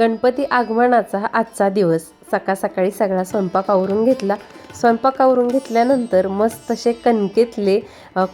गणपती आगमनाचा आजचा दिवस. सकाळ सकाळी सगळा स्वयंपाक आवरून घेतला. स्वयंपाक आवरून घेतल्यानंतर मस्त असे कणकेतले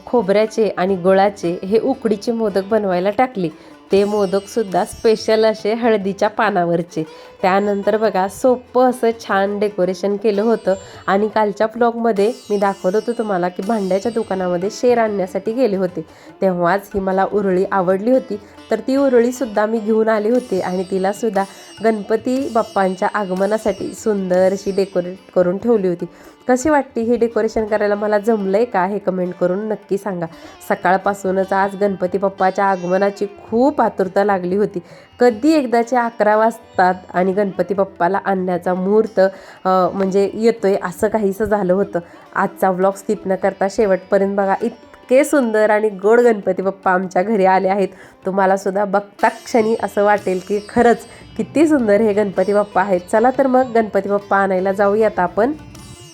खोबऱ्याचे आणि गुळाचे हे उकडीचे मोदक बनवायला टाकले. ते मोदकसुद्धा स्पेशल असे हळदीच्या पानावरचे. त्यानंतर बघा सोपं असं छान डेकोरेशन केलं होतं. आणि कालच्या ब्लॉगमध्ये मी दाखवत होतो तुम्हाला की भांड्याच्या दुकानामध्ये शेर आणण्यासाठी गेले होते. तेव्हाच ही मला उरळी आवडली होती. तर ती उरळीसुद्धा मी घेऊन आले होते आणि तिलासुद्धा गणपती बाप्पांच्या आगमनासाठी सुंदर अशी डेकोरेट करून ठेवली होती. कशी वाटते हे डेकोरेशन करायला? मला जमलं आहे का? हे कमेंट करून नक्की सांगा. सकाळपासूनच आज गणपती बाप्पाच्या आगमनाची खूप आतुरता लागली होती. कधी एकदाचे अकरा वाजतात आणि गणपती बाप्पाला आणण्याचा मुहूर्त म्हणजे येतोय असं काहीसं झालं होतं. आजचा व्लॉग स्किप न करता शेवटपर्यंत बघा इत इतके सुंदर आणि गोड गणपती बाप्पा आमच्या घरी आले आहेत. तुम्हाला सुद्धा बघता क्षणी असं वाटेल की खरंच किती सुंदर हे गणपती बाप्पा आहेत. चला तर मग गणपती बाप्पा आणायला जाऊयात आपण.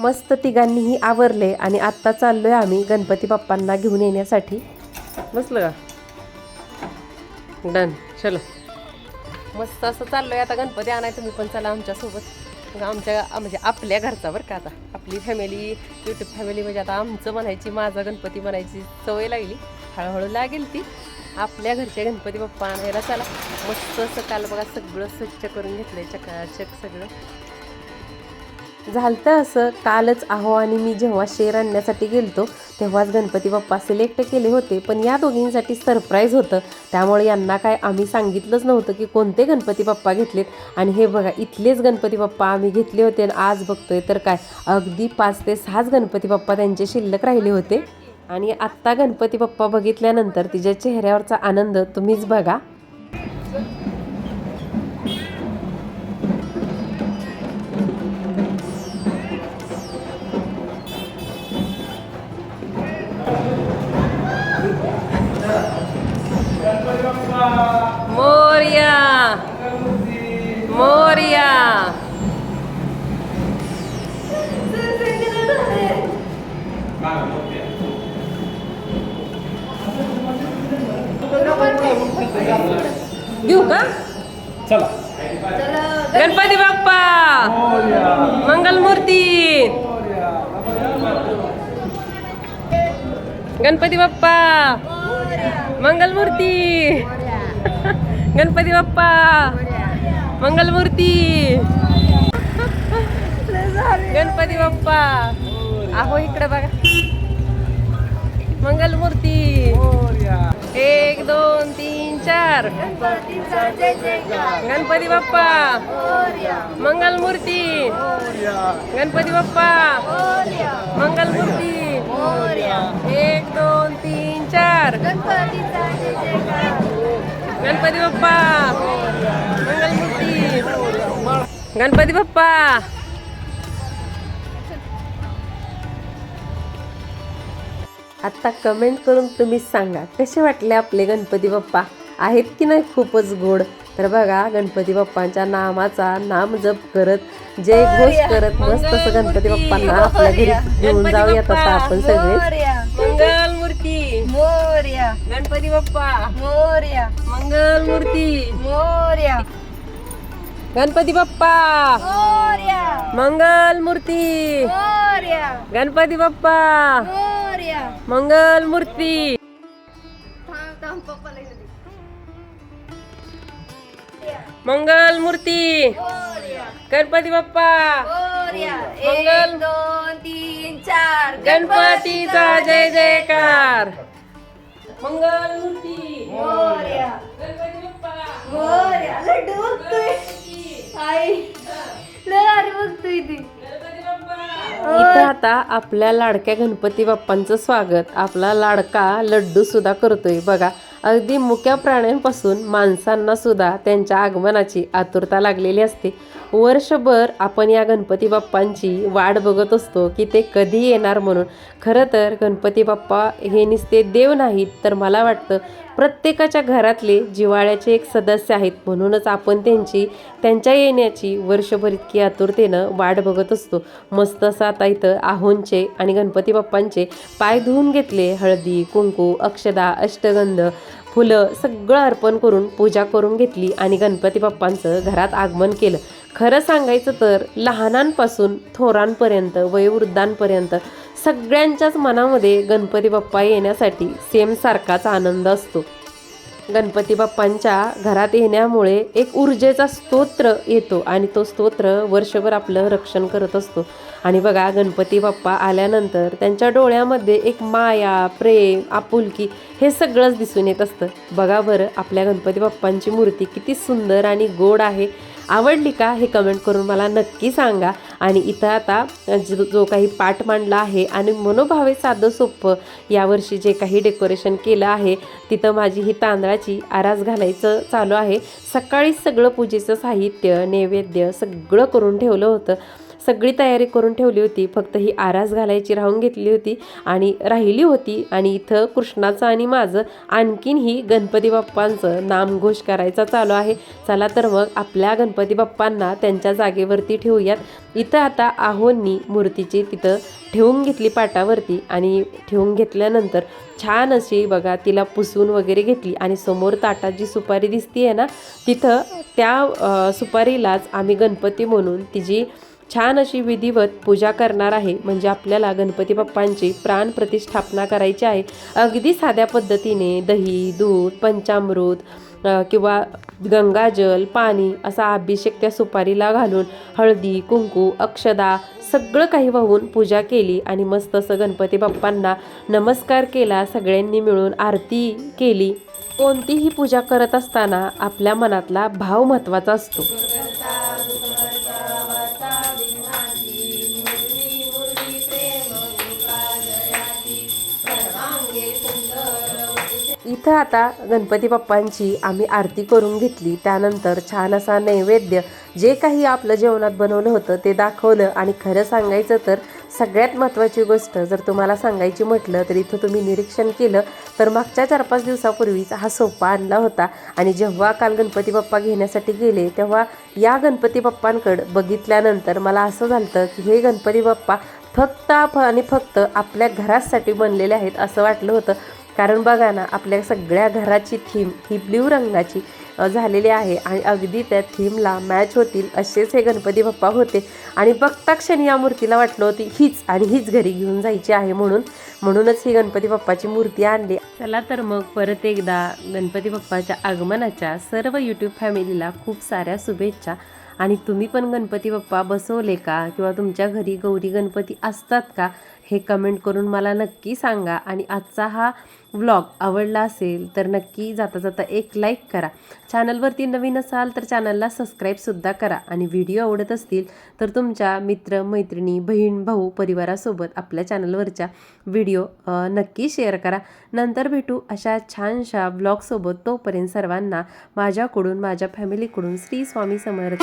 मस्त तिघांनीही आवरले आणि आत्ता चाललोय आम्ही गणपती बाप्पांना घेऊन येण्यासाठी. बसलं का? डन चलो. मस्त असं चाललोय. आता गणपती आणाय तुम्ही पण चला आमच्यासोबत. आमच्या म्हणजे आपल्या घरचा बरं का आता. आपली फॅमिली युट्यूब फॅमिली म्हणजे आता आमचं म्हणायची माझा गणपती म्हणायची सवय लागली. हळूहळू लागेल ती. आपल्या घरचे गणपती बाप्पा आणायला चला. मस्त असं काल बघा सगळं स्वच्छ करून घेतलं घेतलंय चकाचक सगळं. झालतं असं कालच आहो आणि मी जेव्हा शेर आणण्यासाठी गेलतो तेव्हाच गणपती बाप्पा सिलेक्ट केले होते. पण या दोघींसाठी सरप्राईज होतं. त्यामुळे यांना काय आम्ही सांगितलंच नव्हतं की कोणते गणपती बाप्पा घेतलेत. आणि हे बघा इथलेच गणपती बाप्पा आम्ही घेतले होते आणि आज बघतोय तर काय अगदी पाच ते सहाच गणपती बाप्पा त्यांचे शिल्लक राहिले होते. आणि आत्ता गणपती बाप्पा बघितल्यानंतर तिच्या चेहऱ्यावरचा आनंद तुम्हीच बघा. घेऊ का? चला. गणपती बाप्पा! मंगलमूर्ती! गणपती बाप्पा! मंगलमूर्ती! गणपती बाप्पा! मंगलमूर्ती! गणपती बाप्पा! आहो इकडे बघा. मंगलमूर्ती! एक दोन तीन. चार गणपती बाप्पा. मंगलमूर्ती. गणपती बाप्पा. मंगलमूर्ती. एक दोन तीन चार. गणपती बाप्पा. मंगलमूर्ती. गणपती बाप्पा. आता कमेंट करून तुम्ही सांगा कसे वाटले आपले गणपती बाप्पा? आहेत की नाही खूपच गोड. तर बघा गणपती बाप्पांच्या नामाचा नाम जप करत जय घोष करत मस्त असं गणपती बाप्पांना आपल्या घरी घेऊन जाऊयात आता आपण सगळे. मंगलमूर्ती. मोर्या. गणपती बाप्पा. मोर्या. मंगलमूर्ती. मोर्या. गणपती बाप्पा. मोर्या. मंगलमूर्ती. मोर्या. गणपती बाप्पा. मोर्या. मंगलमूर्ती. मंगलमूर्ती मोर्या गणपती बाप्पा. मंगल- दोन तीन चार. गणपतीचा जय जयकार. मंगलमूर्ती मोर्या गणपती बाप्पा. मोर्या लड्डू बघतोय. आई. लय अरे बघतोय ती. गणपती बाप्पा. इथं आता आपल्या लाडक्या गणपती बाप्पांचं स्वागत. आपला लाडका लड्डू सुद्धा करतोय. बघा अगदी मुक्या प्राण्यांपासून माणसांना सुद्धा त्यांच्या आगमनाची आतुरता लागलेली असते. वर्षभर आपण या गणपती बाप्पांची वाट बघत असतो की ते कधी येणार म्हणून. खरं तर गणपती बाप्पा हे निस्ते देव नाहीत तर मला वाटतं प्रत्येकाच्या घरातले जिवाळ्याचे एक सदस्य आहेत. म्हणूनच आपण त्यांची त्यांच्या येण्याची वर्षभर इतकी आतुरतेनं वाट बघत असतो. मस्त असा आता इथं आहोंचे आणि गणपती बाप्पांचे पाय धुवून घेतले. हळदी कुंकू अक्षदा अष्टगंध फुलं सगळं अर्पण करून पूजा करून घेतली आणि गणपती बाप्पांचं घरात आगमन केलं. खरं सांगायचं तर लहानांपासून थोरांपर्यंत वयोवृद्धांपर्यंत सगळ्यांच्याच मनामध्ये गणपती बाप्पा येण्यासाठी सेम सारखाच आनंद असतो. गणपती बाप्पांच्या घरात येण्यामुळे एक ऊर्जेचा स्तोत्र येतो आणि तो स्तोत्र वर्षभर आपलं रक्षण करत असतो. आणि बघा गणपती बाप्पा आल्यानंतर त्यांच्या डोळ्यामध्ये एक माया प्रेम आपुलकी हे सगळंच दिसून येत असतं. बघा बरं आपल्या गणपती बाप्पांची मूर्ती किती सुंदर आणि गोड आहे. आवडली का हे कमेंट करून मला नक्की सांगा. आणि इथं आता जो जो काही पाठ मांडला आहे आणि मनोभावे साधं सोपं यावर्षी जे काही डेकोरेशन केलं आहे तिथं माझी ही तांदळाची आरास घालायचं चालू आहे. सकाळीच सगळं पूजेचं साहित्य नैवेद्य सगळं करून ठेवलं होतं. सगळी तयारी करून ठेवली होती. फक्त ही आरास घालायची राहून घेतली होती आणि राहिली होती. आणि इथं कृष्णाचं आणि माझं आणखीन ही गणपती बाप्पांचं नामघोष करायचा चालू आहे. चला तर मग आपल्या गणपती बाप्पांना त्यांच्या जागेवरती ठेवूयात. इथं आता आहोंनी मूर्तीची तिथं ठेवून घेतली पाटावरती आणि ठेवून घेतल्यानंतर छान अशी बघा तिला पुसून वगैरे घेतली आणि समोर ताटात जी सुपारी दिसती आहे ना तिथं त्या सुपारीलाच आम्ही गणपती म्हणून तिची छान अशी विधिवत पूजा करणार आहे. म्हणजे आपल्याला गणपती बाप्पांची प्राण प्रतिष्ठापना करायची आहे. अगदी साध्या पद्धतीने दही दूध पंचामृत किंवा गंगाजल पाणी असा अभिषेक त्या सुपारीला घालून हळदी कुंकू अक्षदा सगळं काही वाहून पूजा केली आणि मस्त असं गणपती बाप्पांना नमस्कार केला सगळ्यांनी मिळून आरती केली. कोणतीही पूजा करत असताना आपल्या मनातला भाव महत्त्वाचा असतो. इथं आता गणपती बाप्पांची आम्ही आरती करून घेतली. त्यानंतर छान असा नैवेद्य जे काही आपलं जेवणात बनवलं होतं ते दाखवलं. आणि खरं सांगायचं तर सगळ्यात महत्त्वाची गोष्ट जर तुम्हाला सांगायची म्हटलं तर इथं तुम्ही निरीक्षण केलं तर मागच्या चार पाच दिवसापूर्वीच हा सोपा आणला होता. आणि जेव्हा काल गणपती बाप्पा घेण्यासाठी गेले तेव्हा या गणपती बाप्पांकडं बघितल्यानंतर मला असं झालं की हे गणपती बाप्पा फक्त आणि फक्त आपल्या घरासाठी बनलेले आहेत असं वाटलं होतं. कारण बघा ना आपल्या सगळ्या घराची थीम ही ब्ल्यू रंगाची झालेली आहे. आणि अगदी त्या थीमला मॅच होतील असेच हे गणपती बाप्पा होते. आणि बघता क्षणी या मूर्तीला वाटलं होती हीच आणि हीच घरी घेऊन जायची आहे म्हणून. म्हणूनच ही गणपती बाप्पाची मूर्ती आणली. चला तर मग परत एकदा गणपती बाप्पाच्या आगमनाच्या सर्व यूट्यूब फॅमिलीला खूप साऱ्या शुभेच्छा. आणि तुम्ही पण गणपती बाप्पा बसवले का? किंवा तुमच्या घरी गौरी गणपती असतात का? हे कमेंट करून मला नक्की सांगा. आणि आजचा हा व्लॉग आवडला असेल तर नक्की जाता जाता एक लाईक करा. चॅनलवरती नवीन असाल तर चॅनलला सबस्क्राईबसुद्धा करा. आणि व्हिडिओ आवडत असतील तर तुमच्या मित्र मैत्रिणी बहीण भाऊ परिवारासोबत आपल्या चॅनलवरच्या व्हिडिओ नक्की शेअर करा. नंतर भेटू अशा छानशा ब्लॉगसोबत तोपर्यंत सर्वांना माझ्याकडून माझ्या फॅमिलीकडून श्री स्वामी समर्थ.